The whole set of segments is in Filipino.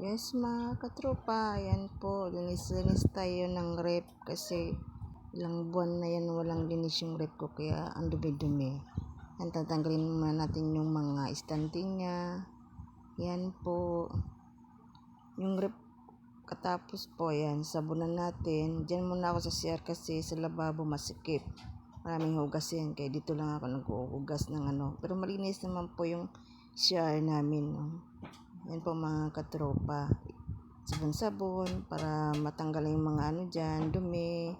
Yes mga katropa, yan po, linis-linis tayo ng rep kasi ilang buwan na yan walang linis yung rep ko kaya ang dumi-dumi. Yan, tatanggalin muna natin yung mga istante niya. Yan po. Yung rep katapos po yan, sabunan natin. Diyan muna ako sa CR kasi sa lababo masikip. Maraming hugas yan, kaya dito lang ako nag-uugas ng ano. Pero malinis naman po yung CR namin. No? Yan po mga katropa. Sabon-sabon para matanggal yung mga ano dyan, dumi.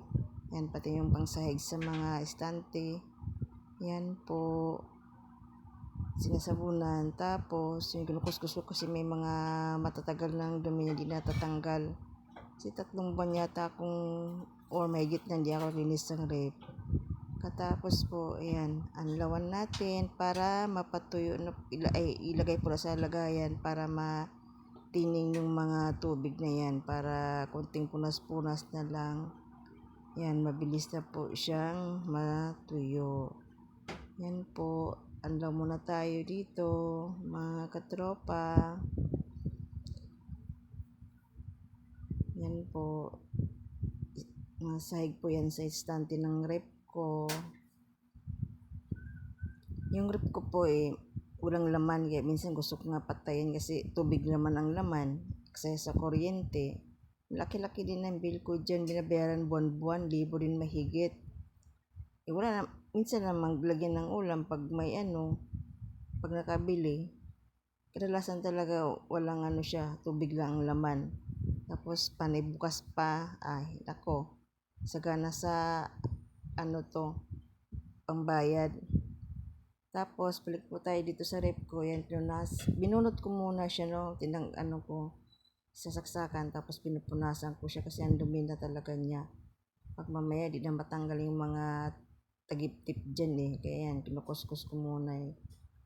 Yan pati yung pangsahig sa mga estante. Yan po. Sinasabunan. Tapos, yung kinukuskus ko kasi may mga matatagal ng dumi na di natatanggal. Kasi tatlong buwan yata akong or may na hindi ako linis ng rep. Katapos po, ayan, anlawan natin para mapatuyo, ay, ilagay po sa lagayan para matining yung mga tubig na yan para konting punas-punas na lang. Yan, mabilis na po siyang matuyo. Yan po, anlaw muna tayo dito, mga katropa. Yan po, masahig po yan sa istante ng rep ko. Yung rep ko po eh, walang laman. Kaya minsan gusto ko nga patayin kasi tubig naman ang laman. Kasi sa kuryente. Laki-laki din ang bill ko dyan. Binabayaran buwan-buwan. Libo din mahigit. Eh, wala na. Minsan na maglagyan ng ulam pag may ano. Pag nakabili. Kadalasan talaga walang ano siya. Tubig lang ang laman. Tapos panay bukas pa. Ay, nako. Sagana sa ano to, pangbayad. Tapos, balik po tayo dito sa rep ko. Yan, pinunas. Binunot ko muna siya, no? Tinang, ano ko, sasaksakan. Tapos, pinupunasan ko siya kasi ang dumi na talaga niya. Pag mamaya, di na matanggal yung mga tagip-tip dyan, eh. Kaya yan, kinukuskus ko muna, eh.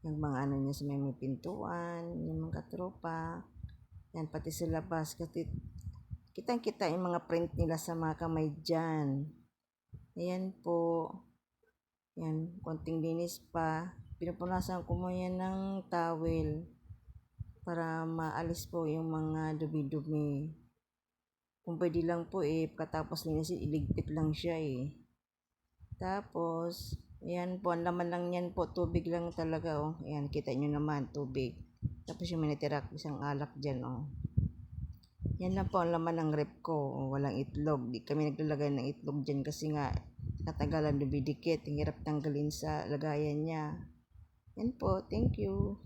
Yung mga ano niya sa may, may pintuan, yung mga tropa. Yan, pati sa labas. Kasi, kitang-kita yung mga print nila sa mga kamay dyan. Ayan po. Yan, konting linis pa. Pinupunasan ko mo yan ng towel para maalis po yung mga dumi-dumi. Kung pwede lang po eh, katapos linis, iligpit lang siya eh. Tapos, ayan po, ang laman lang yan po, tubig lang talaga oh. Ayan, kita nyo naman, tubig. Tapos yung minitirak, isang alak dyan oh. Yan lang po ang laman ng rep ko. Walang itlog. Di kami naglalagay ng itlog dyan kasi nga natagalan dumidikit. Ang hirap tanggalin sa lagayan niya. Yan po. Thank you.